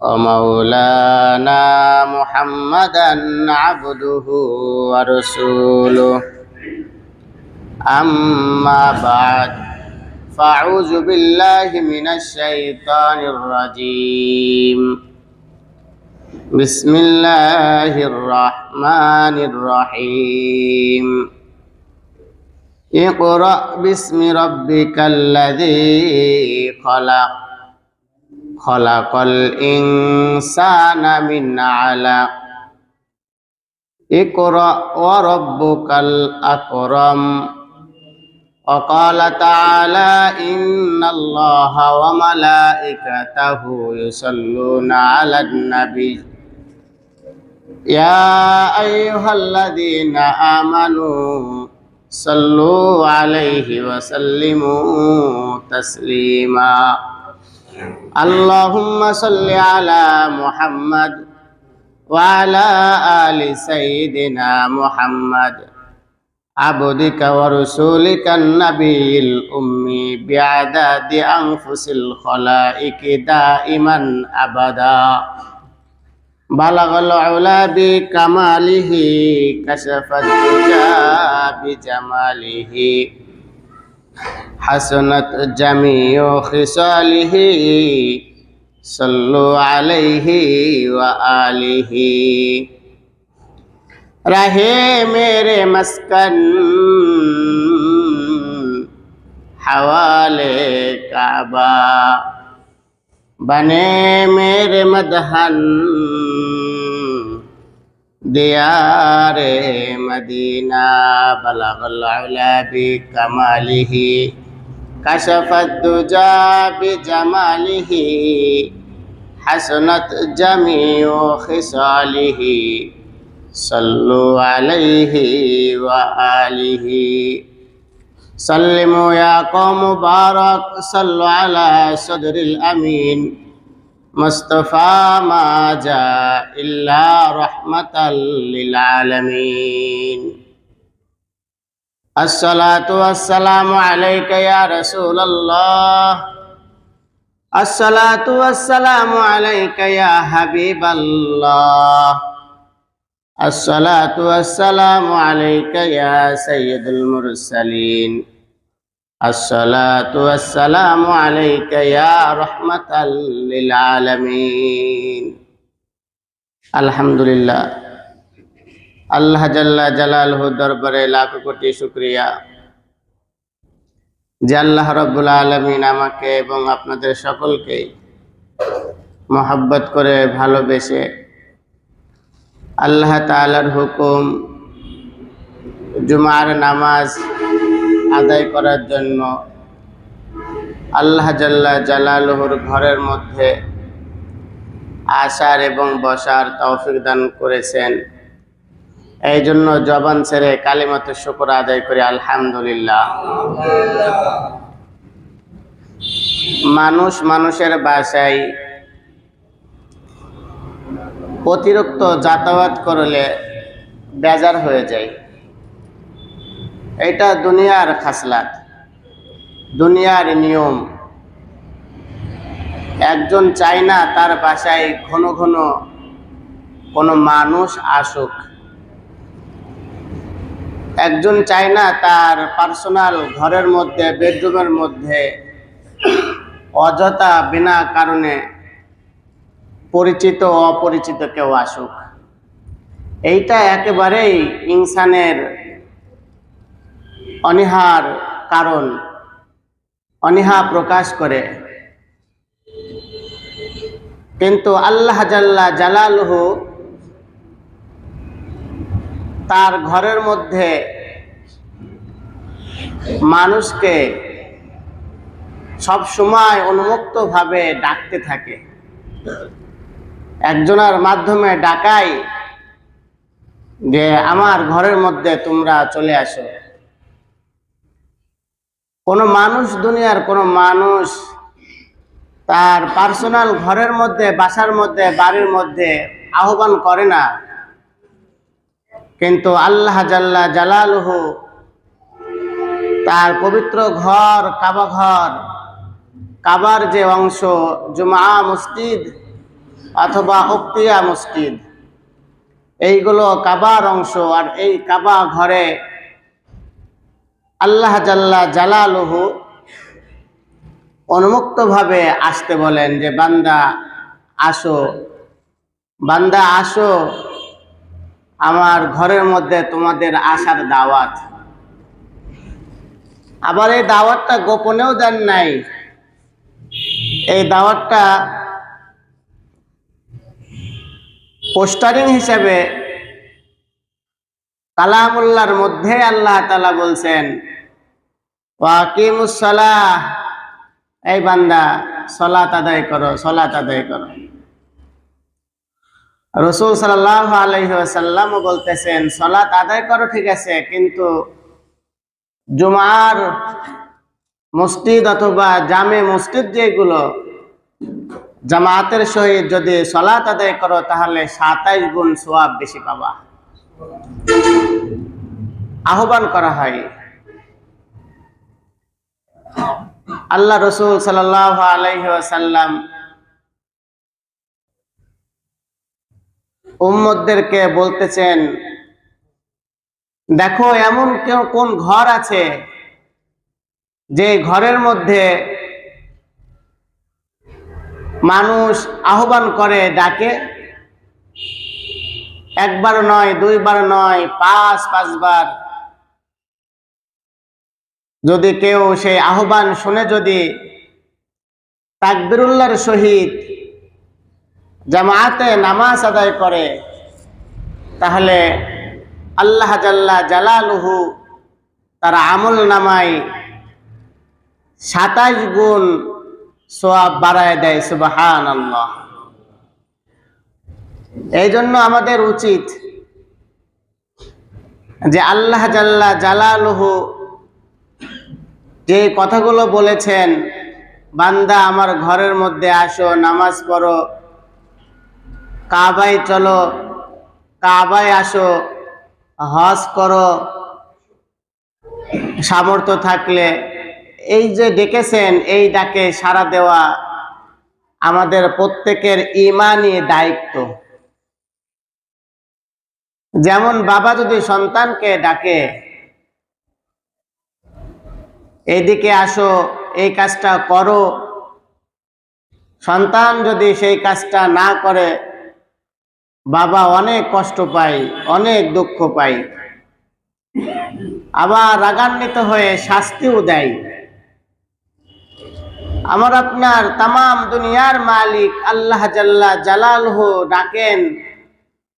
ومولانا محمدا عبده ورسوله أما بعد فأعوذ بالله من الشيطان الرجيم بسم الله الرحمن الرحيم اقرأ باسم ربك الذي خلق خلق الإنسان من علق. اقرأ وربك الأكرم. وقال تعالى إن الله وملائكته يصلون على النبي. يا أيها الذين آمنوا صلوا عليه وسلموا تسليما. اللهم صل على محمد وعلى آل سيدنا محمد عبدك ورسولك النبي الأمي بعداد أنفس الخلائق دائما أبدا بلغ العلا بكماله كشف الدجى بجماله হাসনাত জামিও খিসালিহি সল্লু আলাইহি ওয়া আলিহি রাহে মেরে মস্কন حوالے کعبہ۔ بنے میرے مدہن ديار مدينة بلغ العلا بكماله كشف الدجى بجماله حسنت جميع خصاله صلوا عليه وآله سلموا يا قوم مبارك صلوا على صدر الأمين مصطفى ما جاء إلا رحمة للعالمين. الصلاة والسلام عليك يا رسول الله. الصلاة والسلام عليك يا حبيب الله. الصلاة والسلام عليك يا سيد المرسلين. الصلاة والسلام عليك يا رحمة للعالمين الحمد لله আল্লাহ জাল্লা জালালহু দরবারে লাখ কোটি শুক্রিয়া যে আল্লাহ রব্বুল আলমিন আমাকে এবং আপনাদের সকলকে মহাব্বত করে ভালোবেসে আল্লাহ তালার হুকুম জুমার নামাজ আদায় করার জন্য আল্লাহ জাল্লা জালালহুর ঘরের মধ্যে আসার এবং বসার তৌফিক দান করেছেন। এই জন্য জবান ছেড়ে কালিমত শুকর আদায় করি, আলহামদুলিল্লাহ। মানুষ মানুষের বাসায় অতিরিক্ত যাতায়াত করলে বেজার হয়ে যায়। এটা দুনিয়ার খাসলাত, দুনিয়ার নিয়ম। একজন চায় না তার বাসায় ঘন ঘন কোনো মানুষ আসুক। একজন চায় না তার পার্সোনাল ঘরের মধ্যে, বেডরুমের মধ্যে অযথা বিনা কারণে পরিচিত অপরিচিত কেউ আসুক। এইটা একেবারেই ইনসানের অনিহার কারণ, অনীহা প্রকাশ করে। কিন্তু আল্লাহ জাল্লা জালালহু তার ঘরের মধ্যে মানুষকে সব সময় উন্মুক্তভাবে ডাকতে থাকে। একজনের মাধ্যমে ডাকাই যে, আমার ঘরের মধ্যে তোমরা চলে আসো। কোনো মানুষ দুনিয়ার কোনো মানুষ তার পার্সোনাল ঘরের মধ্যে, বাসার মধ্যে, বাড়ির মধ্যে আহ্বান করে না। কিন্তু আল্লাহ জাল্লা জালালহু তার পবিত্র ঘর, কাবা ঘর, কাবার যে অংশ জুমা মসজিদ অথবা উক্তিয়া মসজিদ, এইগুলো কাবার অংশ আর এই কাবা ঘরে আল্লাহ জাল্লা জালালহু উন্মুক্তভাবে আসতে বলেন যে, বান্দা আসো বান্দা আসো, আমার ঘরের মধ্যে তোমাদের আসার দাওয়াত। আবার এই দাওয়াতটা গোপনেও দেন নাই। এই দাওয়াতটা পোস্টারিং হিসেবে কালামুল্লাহর মধ্যে আল্লাহ তালা বলছেন এই বান্দা, সলাত আদায় করো, সলাত আদায় করো। রসুল সাল্লাহ আলহিহাসাল্লাম বলতেছেন, সলাত আদায় করো, ঠিক আছে, কিন্তু জুমার মসজিদ অথবা জামে মসজিদ যেগুলো জামাতের সহিত যদি সলাত আদায় করো, তাহলে সাতাইশ গুণ সোয়াব বেশি পাবা। আহ্বান করা হয়। আল্লাহ রসুল আলাইসাল্লাম উম্মদদেরকে বলতেছেন, দেখো, এমন কেউ কোন ঘর আছে যে ঘরের মধ্যে মানুষ আহ্বান করে, ডাকে একবার নয় দুইবার নয়, পাঁচ, পাঁচবার যদি কেউ সেই আহ্বান শুনে যদি তাকবিরুল্লাহর সহিত জামাতে নামাজ আদায় করে, তাহলে আল্লাহ জাল্লা জালালুহু তার আমল নামায় সাতাইশ গুণ সোয়াব বাড়ায় দেয় সুবাহান আল্লাহ এই জন্য আমাদের উচিত যে আল্লাহ জাল্লা জালালুহু যে কথাগুলো বলেছেন, বান্দা আমার ঘরের মধ্যে আসো, নামাজ পড়ো, কাবায় চলো, কাবায় আসো, হজ করো, সামর্থ্য থাকলে, এই যে ডেকেছেন, এই ডাকে সাড়া দেওয়া আমাদের প্রত্যেকের ইমানই দায়িত্ব। যেমন বাবা যদি সন্তানকে ডাকে এইদিকে আসো, এই কাজটা করো। সন্তান যদি সেই কাজটা না করে, বাবা অনেক কষ্ট পায়, অনেক দুঃখ পায়। আবার রাগান্বিত হয়ে শাস্তিও দেয়। আমার আপনার তাম দুনিয়ার মালিক আল্লাহ জাল্লা জালালহু ডাকেন,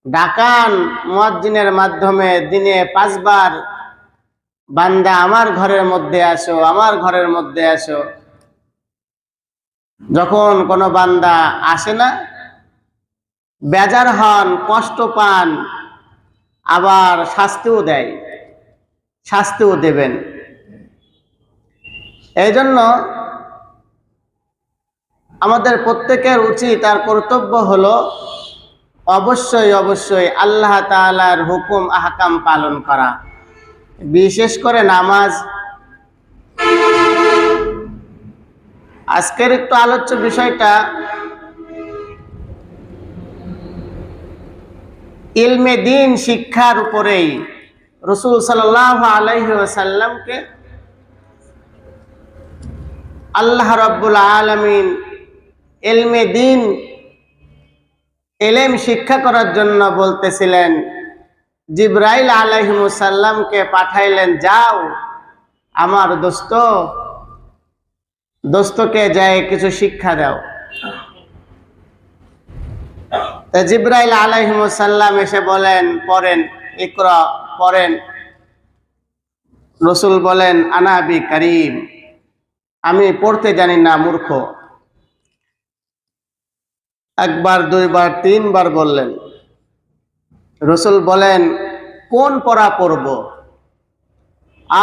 ডাকান মুয়াজ্জিনের মাধ্যমে দিনে পাঁচবার বান্দা আমার ঘরের মধ্যে আসো, আমার ঘরের মধ্যে আসো। যখন কোনো বান্দা আসে না, বেজার হন, কষ্ট পান, আবার শাস্তিও দেয়, শাস্তিও দেবেন। এই জন্য আমাদের প্রত্যেকের উচিত আর কর্তব্য হলো অবশ্যই অবশ্যই আল্লাহ তালার হুকুম, আহকাম পালন করা। বিশেষ করে নামাজ। আজকের একটু আলোচ্য বিষয়টা, ইলমে দিন শিক্ষার উপরেই। রসুল সাল্লাহ আলাইসাল্লামকে আল্লাহ রব্বুল আলমিন এলমে দিন এলেম শিক্ষা করার জন্য বলতেছিলেন। জিব্রাইল আলহিমুসাল্লামকে পাঠাইলেন, যাও, আমার দোস্ত, দোস্তকে যায় কিছু শিক্ষা দাও। জিব্রাইল আলাইহিমসাল্লাম এসে বলেন, পড়েন, ইকরা, পড়েন। রসুল বলেন আনাবি করিম, আমি পড়তে জানি না, মূর্খ। একবার, দুইবার, তিনবার বললেন। রসুল বলেন, কোন পড়া পড়ব?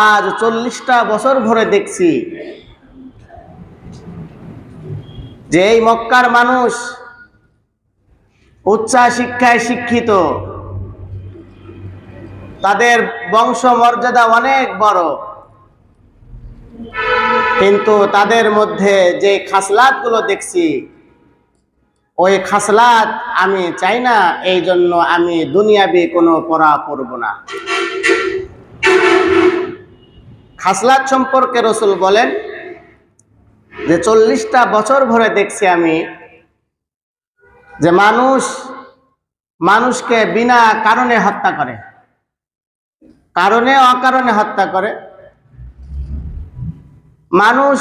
আজ চল্লিশটা বছর ধরে দেখছি যে এই মক্কার মানুষ উচ্চা শিক্ষায় শিক্ষিত। তাদের বংশ মর্যাদা অনেক বড়। কিন্তু তাদের মধ্যে যে খাসলাতগুলো দেখছি ওই খাসলাত আমি চাই না এই জন্য আমি দুনিয়াবি কোনো পড়া পড়ব না। খাসলাত সম্পর্কে রসুল বলেন যে, চল্লিশটা বছর ভরে দেখছি আমি যে মানুষ, মানুষকে বিনা কারণে হত্যা করে। কারণে অকারণে হত্যা করে। মানুষ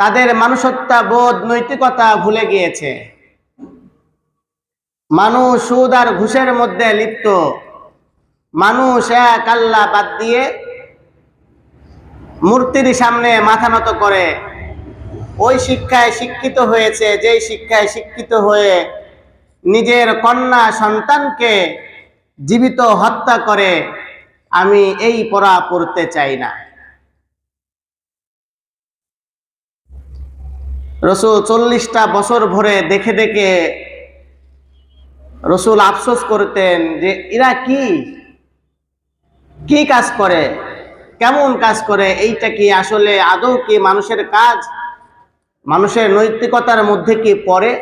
তাদের মানুষত্বা বোধ নৈতিকতা ভুলে গিয়েছে। মানুষ সুদ আর ঘুষের মধ্যে লিপ্ত। মানুষ এক আল্লাহ বাদ দিয়ে মূর্তির সামনে মাথা নত করে। ওই শিক্ষায় শিক্ষিত হয়েছে, যেই শিক্ষায় শিক্ষিত হয়ে নিজের কন্যা সন্তানকে জীবিত হত্যা করে, আমি এই পড়া পড়তে চাই না। রসুল চল্লিশটা বছর ভরে দেখে দেখে রসুল আফসোস করতেন যে, এরা কি? কি কাজ করে? কেমন কাজ করে? এইটা কি আসলে আদৌ কি মানুষের কাজ? মানুষের নৈতিকতার মধ্যে কি পড়ে?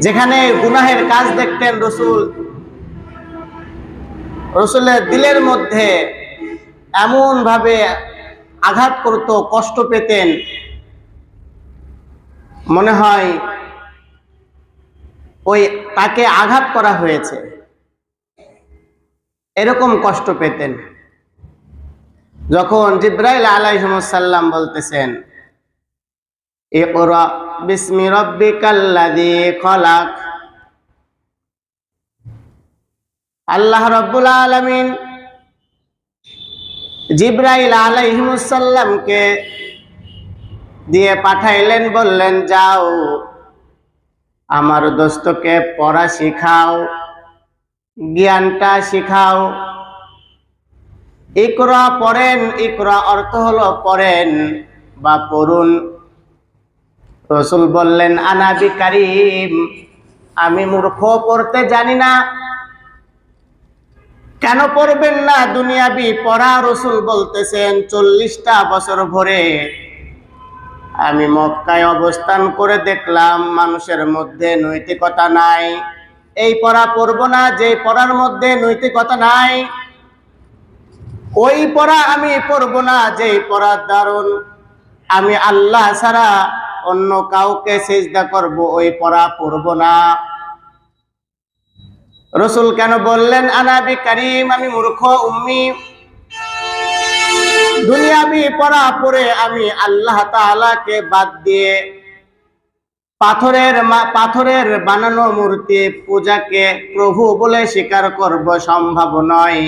যেখানে গুনাহের কাজ দেখতেন রসুল। রসুলের দিলের মধ্যে এমন ভাবে আঘাত করত, কষ্ট পেতেন। মনে হয় ওই তাকে আঘাত করা হয়েছে। এরকম কষ্ট পেতেন। যখন জিব্রাইল আলাইহিমসাল্লাম বলতেছেন খলাক। আল্লাহ রব্বুল আলামিন জিব্রাইল আলাইহিমসাল্লামকে দিয়ে পাঠাইলেন, বললেন, যাও, আমার দোস্তকে পড়া শিখাও, জ্ঞানটা শিখাও। ইকরা পড়েন, ইকরা অর্থ হলো পড়েন বা পড়ুন। রসুল বললেন আনাবি কারিম আমি মূর্খ, পড়তে জানি না। কেন পড়বেন না দুনিয়াবি? পড়া রসুল বলতেছেন, চল্লিশটা বছর ভরে। আমি মক্কায় অবস্থান করে দেখলাম, মানুষের মধ্যে নৈতিকতা নাই। এই পড়া পড়ব না, যে পড়ার মধ্যে নৈতিকতা নাই, ওই পড়া আমি পড়ব না, যে পড়ার দারুণ আমি আল্লাহ ছাড়া অন্য কাউকে সেজদা করব, ওই পড়া পড়ব না। রসুল কেন বললেন আনাবি কারিম, আমি মূর্খ, উম্মি। দুনিয়াবি পড়া পড়ে আমি আল্লাহ তাআলাকে বাদ দিয়ে পাথরের পাথরের বানানো মূর্তি পূজাকে প্রভু বলে স্বীকার করব সম্ভব নয়।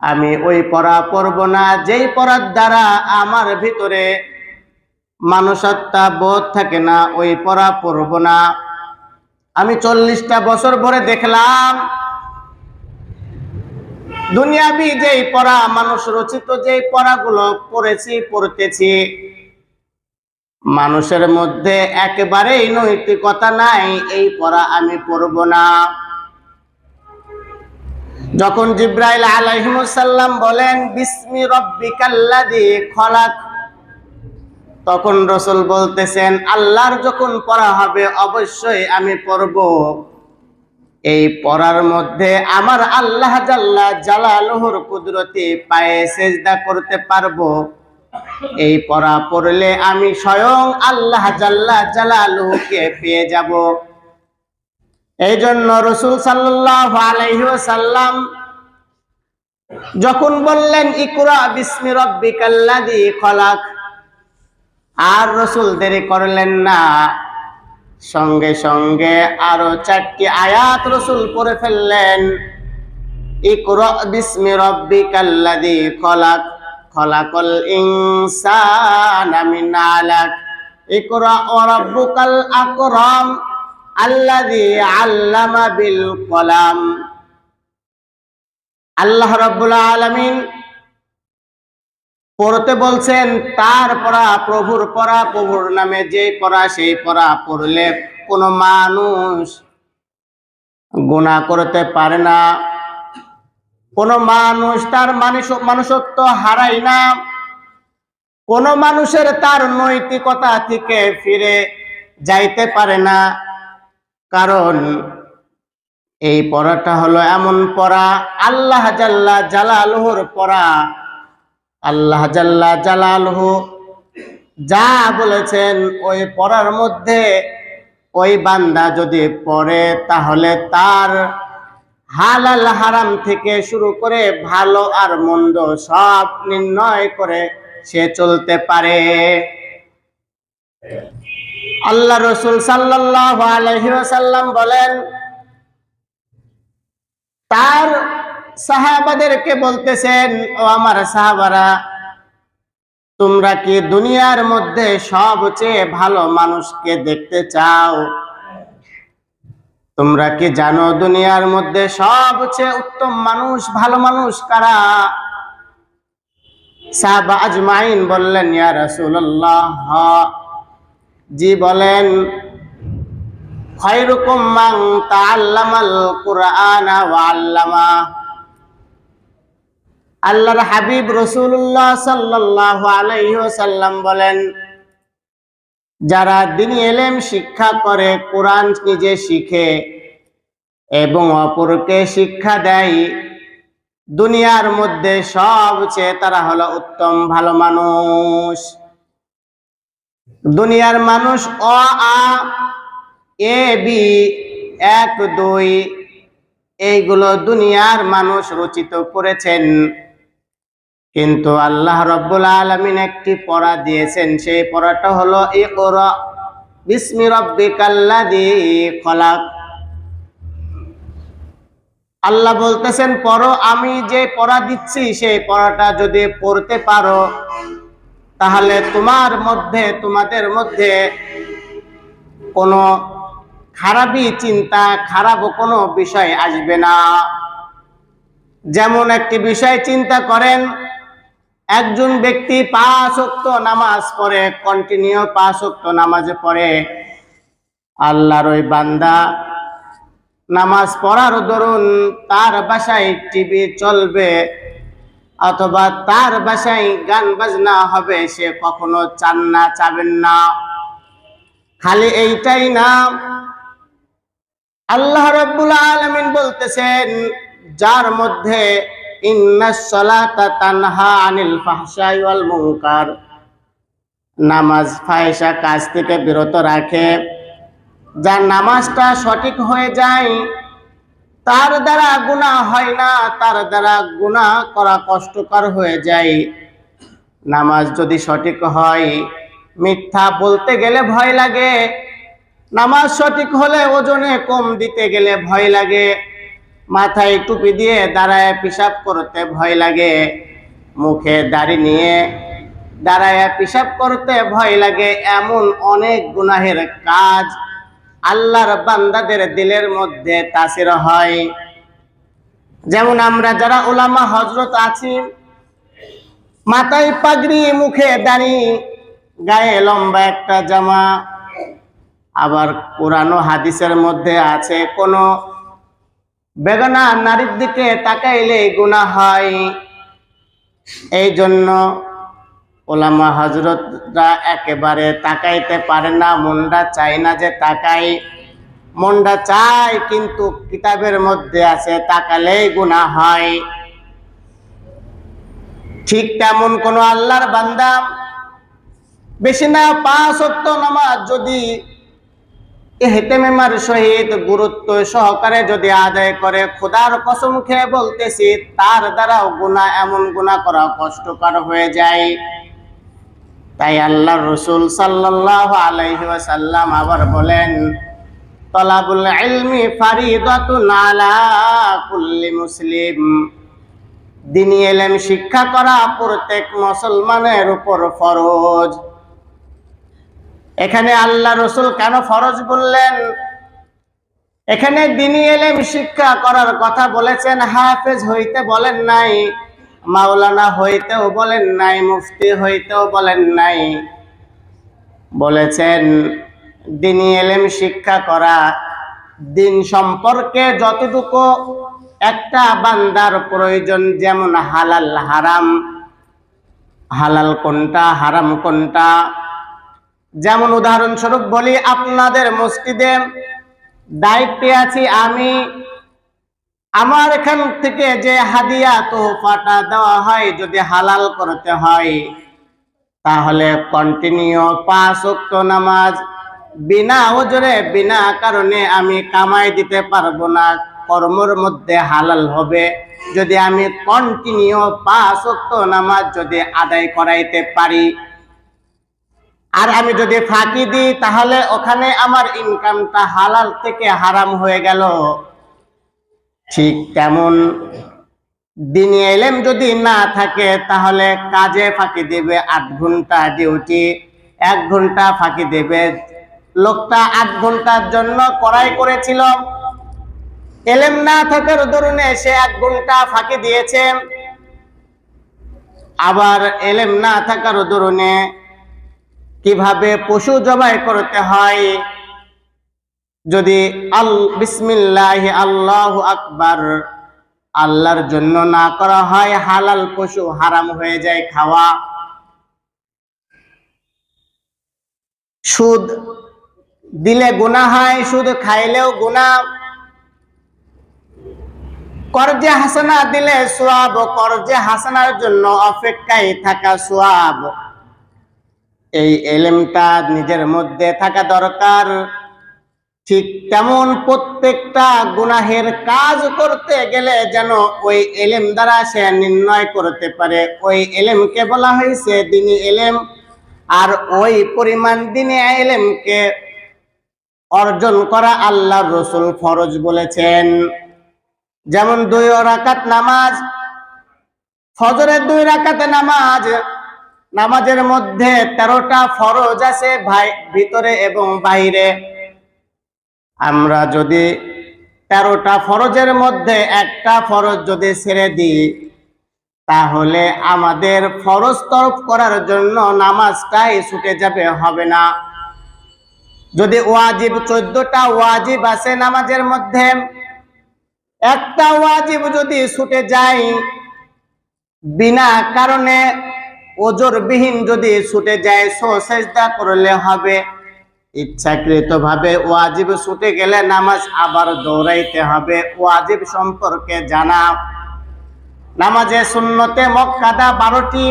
আমি ওই পড়া পড়ব না, যেই পড়ার দ্বারা আমার ভিতরে মানুষত্বা বোধ থাকে না, ওই পড়া পড়ব না। আমি চল্লিশটা বছর পরে দেখলাম, দুনিয়াবি যেই পড়া, মানুষ রচিত যেই পড়াগুলো পড়েছি, পড়তেছি, মানুষের মধ্যে একেবারেই নৈতিকতা নাই, এই পড়া আমি পড়ব না। যখন জিব্রাইল আলাইহিমুসাল্লাম বলেন, বিসমি রব্বিকাল্লাযী খলাক তখন রসুল বলতেছেন, আল্লাহর যখন পড়া হবে, অবশ্যই আমি পড়ব। এই পড়ার মধ্যে আমার আল্লাহ জাল্লা জালালুহুর কুদরতি পায়ে সেজদা করতে পারব। এই পড়া পড়লে আমি স্বয়ং আল্লাহ জাল্লা জালালুহুকে পেয়ে যাব। এই জন্য রসুল আলহিসাল্লাম যখন বললেন, ইকুরা বিস্মি রব্বিকাল্লাযী খলাক। আর রসুল দেরি করলেন না। সঙ্গে সঙ্গে আরও চারটি আয়াত রসুল পড়ে ফেললেন। খলাকল আলাক। আল্লাহ রাব্বুল আলামিন পড়তে বলছেন, তার পড়া প্রভুর পড়া, প্রভুর নামে যে পড়া, সেই পড়া পড়লে কোনো মানুষ গুনাহ করতে পারে না। কোনো মানুষ তার মানুষ মানুষত্ব হারায় না। কোনো মানুষের তার নৈতিকতা থেকে ফিরে যাইতে পারে না। কারণ এই পড়াটা হলো এমন পড়া, আল্লাহ জাল্লা জালালহুর পড়া আল্লাহ জাল্লা জালালহু যা বলেছেন ওই পড়ার মধ্যে, ওই বান্দা যদি পড়ে তাহলে তার হালাল হারাম থেকে শুরু করে ভালো আর মন্দ সব নির্ণয় করে সে চলতে পারে। আল্লাহ রসুল সাল্লাহ আলহিসাল্লাম বলেন তার সাহাবাদেরকে বলতেছেন, ও আমার সাহাবারা, তোমরা কি দুনিয়ার মধ্যে সবচেয়ে ভালো মানুষকে দেখতে চাও? তোমরা কি জানো দুনিয়ার মধ্যে সবচেয়ে উত্তম মানুষ, ভালো মানুষ কারা? সাহাবা আজমাইন বললেন, ইয়া রাসূলুল্লাহ। জি বলেন মান তাআল্লামাল কুরআনা ওয়া আল্লামা। আল্লাহর হাবিব সাল্লাল্লাহু আলাইহি ওয়াসাল্লাম বলেন, যারা দিনী এলেম শিক্ষা করে, কোরআন নিজে শিখে এবং অপরকে শিক্ষা দেয়, দুনিয়ার মধ্যে সবচেয়ে তারা হলো উত্তম ভালো মানুষ। দুনিয়ার মানুষ অ, আ এ, বি, এক, দুই, এইগুলো দুনিয়ার মানুষ রচিত করেছেন। কিন্তু আল্লাহ রব্বুল আলমিন একটি পড়া দিয়েছেন, সেই পড়াটা হলো, ইকরা বিসমি রব্বিকাল্লাযী খলাক। আল্লাহ বলতেছেন, পড়ো, আমি যে পড়া দিচ্ছি, সেই পড়াটা যদি পড়তে পারো, তাহলে তোমার মধ্যে, তোমাদের মধ্যে কোনো খারাপই চিন্তা খারাপ কোনো বিষয় আসবে না। যেমন একটি বিষয় চিন্তা করেন, একজন ব্যক্তি পাঁচ অক্ত নামাজ পড়ে কন্টিনিউ পাঁচ নামাজে পড়ে, আল্লাহর ওই বান্দা নামাজ পড়ার দরুন তার বাসায় টিভি চলবে অথবা তার বাসায় গান বাজনা হবে, সে কখনো চান না, চাবেন না। খালি এইটাই না আল্লাহ রব্বুল আলমিন বলতেছেন, যার মধ্যে নামাজ ফায়সা কাজ থেকে বিরত রাখে। যার নামাজটা সঠিক হয়ে যায়, তার দ্বারা গুণা হয় না, তার দ্বারা গুণা করা কষ্টকর হয়ে যায়। নামাজ যদি সঠিক হয়, মিথ্যা বলতে গেলে ভয় লাগে নামাজ সঠিক হলে ওজনে কম দিতে গেলে ভয় লাগে। মাথায় টুপি দিয়ে দাঁড়ায় পিসাব করতে ভয় লাগে। মুখে দাড়ি নিয়ে দাঁড়ায় পিসাব করতে ভয় লাগে। এমন অনেক গুনাহের কাজ আল্লাহর বান্দাদের দিলের মধ্যে তাসির হয়। যেমন আমরা যারা ওলামা হজরত আছি, মাথায় পাগড়ি, মুখে দাঁড়ি, গায়ে লম্বা একটা জামা আবার কোরআন হাদিসের মধ্যে আছে, কোনো বেগানা নারীর দিকে তাকাইলে গুণা হয়। এই জন্য ওলামা হজরতরা একেবারে তাকাইতে পারে না, মনটা চায় না যে তাকাই। মনটা চায় কিন্তু কিতাবের মধ্যে আছে, তাকালেই গুণা হয়। ঠিক তেমন কোন আল্লাহর বান্দা বেশি না, পাঁচ অক্ত নামাজ যদি এহতেমেমার সহিত গুরুত্ব সহকারে যদি আদায় করে, খোদার কসম খেয়ে বলতেছি, তার দ্বারাও গুণা এমন গুণা করা কষ্টকর হয়ে যায়। তাই আল্লাহ রসুল সাল্লাহ আলাইহি আবার বলেন, তলাবুল ইলমি ফারিদাতুন আলা মুসলিম। দিনী এলেম শিক্ষা করা প্রত্যেক মুসলমানের উপর ফরজ। এখানে আল্লাহ রসুল কেন ফরজ বললেন? এখানে দিনী এলেম শিক্ষা করার কথা বলেছেন, হাফেজ হইতে বলেন নাই, মাওলানা হইতেও বলেন নাই, মুফতি হইতেও বলেন নাই। বলেছেন, দিনী এলেম শিক্ষা করা দিন সম্পর্কে যতটুকু একটা বান্দার প্রয়োজন, যেমন হালাল হারাম, হালাল কোনটা, হারাম কোনটা যেমন উদাহরণস্বরূপ বলি, আপনাদের মসজিদে দায়িত্বে আছি আমি। আমার এখান থেকে যে হাদিয়া তোহফাটা দেওয়া হয়, যদি হালাল করতে হয়, তাহলে কন্টিনিউ পাঁচ উক্ত নামাজ। বিনা ওজরে বিনা কারণে আমি কামাই দিতে পারব না, কর্মর মধ্যে হালাল হবে। যদি আমি কন্টিনিউ পাঁচ উক্ত নামাজ যদি আদায় করাইতে পারি আর আমি যদি ফাঁকি দিই, তাহলে ওখানে আমার ইনকামটা হালাল থেকে হারাম হয়ে গেল। ঠিক তেমন দিনে এলেম যদি না থাকে, তাহলে কাজে ফাঁকি দেবে আট ঘণ্টা ডিউটি এক ঘণ্টা ফাঁকি দেবে। লোকটা আট ঘণ্টার জন্য করাই করেছিল। এলেম না থাকার দরুনে সে এক ঘণ্টা ফাঁকি দিয়েছে। আবার এলেম না থাকার দরুনে কীভাবে পশু জবাই করতে হয়? যদি আল, বিসমিল্লাহ আল্লাহ আকবার, আল্লাহর জন্য না করা হয়, হালাল পশু হারাম হয়ে যায় খাওয়া। সুদ দিলে গুণা হয়, সুদ খাইলেও গুণা কর্জে হাসানা দিলে সোয়াব, কর্জে হাসানার জন্য অপেক্ষায় থাকা সোয়াব। এই এলেমটা নিজের মধ্যে থাকা দরকার। ঠিক তেমন প্রত্যেকটা গুনাহের কাজ করতে গেলে যেন ওই এলেম দ্বারা সে নির্ণয় করতে পারে। ওই এলেমকে বলা হয়েছে দিনী এলেম। আর ওই পরিমাণ দিনে এলেমকে অর্জন করা আল্লাহ রসুল ফরজ বলেছেন। যেমন দুই রাকাত নামাজ, ফজরের দুই রাকাতে নামাজ নামাজের মধ্যে তেরোটা ফরজ আছে ভাই, ভিতরে এবং বাইরে। আমরা যদি তেরোটা ফরজের মধ্যে একটা ফরজ যদি ছেড়ে দিই, তাহলে আমাদের ফরজ তরফ করার জন্য নামাজটাই ছুটে যাবে, হবে না। যদি ওয়াজিব চোদ্দটা ওয়াজিব আছে নামাজের মধ্যে, একটা ওয়াজিব যদি ছুটে যায়, বিনা কারণে ওজোর বিহীন যদি ছুটে যায়, সো সেজদা করলে হবে। ইচ্ছাকৃত ভাবে ওয়াজিব ছুটে গেলে নামাজ আবার দৌড়াইতে হবে। ওয়াজিব সম্পর্কে জানা। নামাজে শূন্যতে মক্কাদা বারোটি,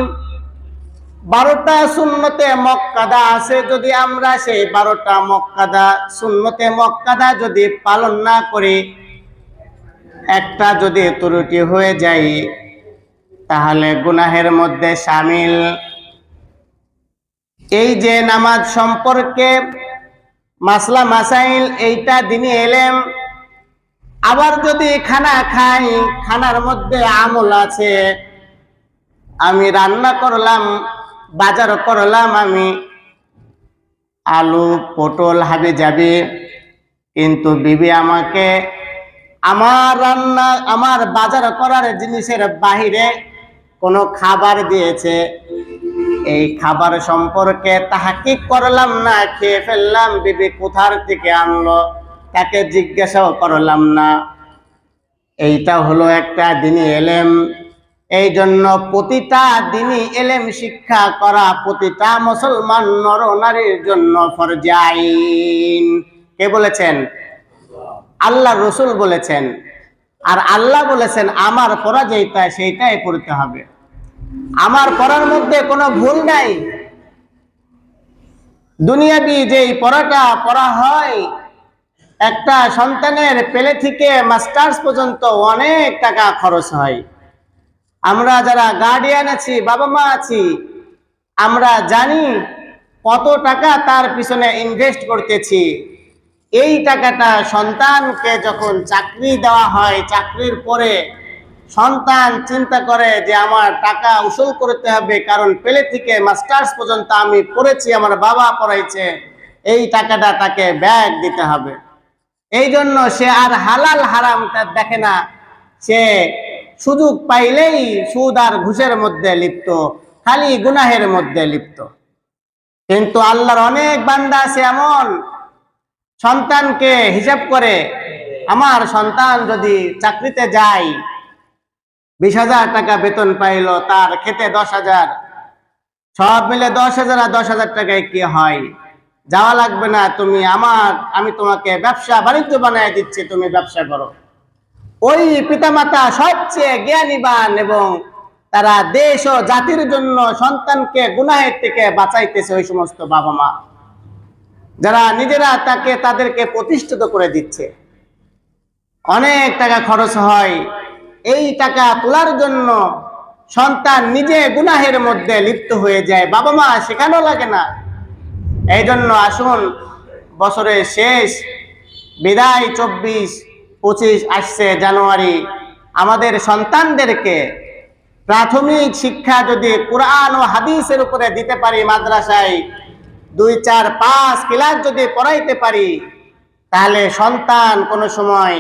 বারোটা শূন্যতে মক্কাদা আছে। যদি আমরা সেই বারোটা মক্কাদা শূন্যতে মক্কাদা যদি পালন না করি, একটা যদি ত্রুটি হয়ে যায় তাহলে গুনাহের মধ্যে সামিল। এই যে নামাজ সম্পর্কে মাসলা মাসাইল, এইটা দিনে এলেম। আবার যদি খানা খাই, খানার মধ্যে আমল আছে। আমি রান্না করলাম, বাজার করলাম আমি। আলু, পটল, হাবি যাবি। কিন্তু বিবি আমাকে, আমার রান্না, আমার বাজার করার জিনিসের বাহিরে কোনো খাবার দিয়েছে। এই খাবার সম্পর্কে তাহাকি করলাম না, খেয়ে ফেললাম, বিবি কোথার থেকে আনলো তাকে জিজ্ঞাসাও করলাম না। এইটা হলো একটা দিনই এলেম। এই জন্য প্রতিটা দিনই এলেম শিক্ষা করা প্রতিটা মুসলমান নর নারীর জন্য ফরজাইন কে বলেছেন? আল্লাহ রসুল বলেছেন। আর আল্লাহ বলেছেন, আমার পড়া যেটা সেইটাই করতে হবে। আমার পড়ার মধ্যে কোনো ভুল নাই। দুনিয়াবি যে পড়াটা পড়া হয়, একটা সন্তানের পেলে থেকে মাস্টার্স পর্যন্ত অনেক টাকা খরচ হয়। আমরা যারা গার্ডিয়ান আছি, বাবা মা আছি, আমরা জানি কত টাকা তার পিছনে ইনভেস্ট করতেছি। এই টাকাটা সন্তানকে যখন চাকরি দেওয়া হয়, চাকরির পরে সন্তান চিন্তা করে যে আমার টাকা উসুল করতে হবে, কারণ পেলে থেকে মাস্টার্স পর্যন্ত আমি পড়েছি, আমার বাবা পড়াইছে, এই টাকাটা তাকে ব্যাগ দিতে হবে। এই জন্য সে আর হালাল হারামটা দেখে না। সে সুযোগ পাইলেই সুদ আর ঘুষের মধ্যে লিপ্ত, খালি গুনাহের মধ্যে লিপ্ত। কিন্তু আল্লাহর অনেক বান্দা আছে এমন, সন্তানকে হিসাব করে, আমার সন্তান যদি চাকরিতে যায় বিশ হাজার টাকা বেতন পাইলো তার খেতে দশ হাজার। সব মিলে দশ হাজার আর দশ হাজার টাকায় কি হয়? যাওয়া লাগবে না তুমি, আমার, আমি তোমাকে ব্যবসা বাণিজ্য বানায় দিচ্ছি, তুমি ব্যবসা করো। ওই পিতামাতা সবচেয়ে জ্ঞানীবান এবং তারা দেশ ও জাতির জন্য সন্তানকে গুনাহের থেকে বাঁচাইতেছে ওই সমস্ত বাবা মা যারা নিজেরা তাকে, তাদেরকে প্রতিষ্ঠিত করে দিচ্ছে। অনেক টাকা খরচ হয়। এই টাকা তোলার জন্য সন্তান নিজে গুনাহের মধ্যে লিপ্ত হয়ে যায়। বাবা মা, শেখানো লাগে না। এই জন্য আসুন, বছরের শেষ, বিদায় চব্বিশ, পঁচিশ আসছে জানুয়ারি। আমাদের সন্তানদেরকে প্রাথমিক শিক্ষা যদি কোরআন ও হাদিসের উপরে দিতে পারি মাদ্রাসায়, দুই, চার, পাঁচ ক্লাস যদি পড়াইতে পারি, তাহলে সন্তান কোনো সময়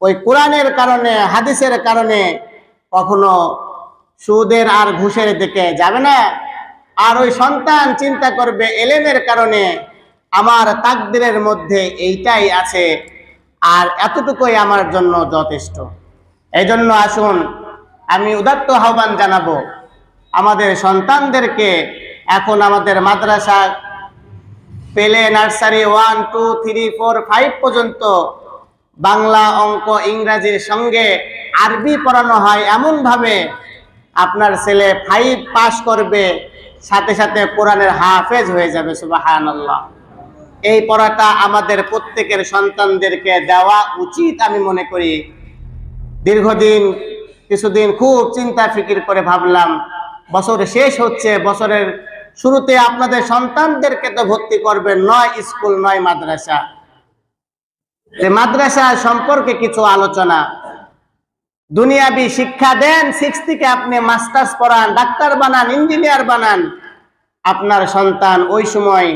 ওই কোরআনের কারণে, হাদিসের কারণে কখনো সুদের আর ঘুষের দিকে যাবে না। আর ওই সন্তান চিন্তা করবে এলেমের কারণে আমার তাকদিরের মধ্যে এইটাই আছে আর এতটুকুই আমার জন্য যথেষ্ট। এই জন্য আসুন, আমি উদাত্ত আহ্বান জানাব, আমাদের সন্তানদেরকে এখন আমাদের মাদ্রাসা পেলে nursery one, two, three, four, five পর্যন্ত বাংলা অঙ্ক ইংরাজির সঙ্গে আরবি পড়ানো হয় এমনভাবে আপনার ছেলে ফাইভ পাস করবে, সাথে সাথে কোরআনের হাফেজ হয়ে যাবে সুবাহান এই পড়াটা আমাদের প্রত্যেকের সন্তানদেরকে দেওয়া উচিত আমি মনে করি। দীর্ঘদিন, কিছুদিন খুব চিন্তা ফিকির করে ভাবলাম, বছর শেষ হচ্ছে, বছরের শুরুতে আপনাদের সন্তানদেরকে তো ভর্তি করবেন নয় স্কুল, নয় মাদ্রাসা। যে মাদ্রাসা সম্পর্কে কিছু আলোচনা। দুনিয়াবি শিক্ষা দেন সিক্স থেকে আপনি মাস্টার্স পড়ান, ডাক্তার বানান ইঞ্জিনিয়ার বানান। আপনার সন্তান ওই সময়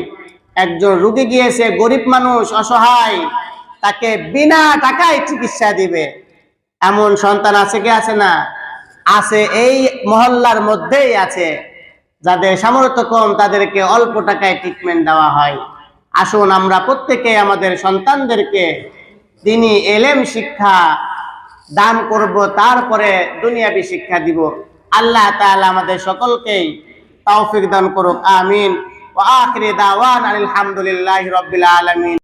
একজন রুগী গিয়েছে, গরিব মানুষ, অসহায়, তাকে বিনা টাকায় চিকিৎসা দিবে। এমন সন্তান আছে কি আছে না? আছে এই মহল্লার মধ্যেই আছে। যাদের সামর্থ্য কম, তাদেরকে অল্প টাকায় ট্রিটমেন্ট দেওয়া হয়। আসুন আমরা প্রত্যেকে আমাদের সন্তানদেরকে তিনি এলেম শিক্ষা দান করব, তারপরে দুনিয়াবি শিক্ষা দিব। আল্লাহ তাআলা আমাদের সকলকেই তৌফিক দান করুক, আমিন। ওয়া আখিরি দাওয়ান আলহামদুলিল্লাহি রাব্বিল আলামিন।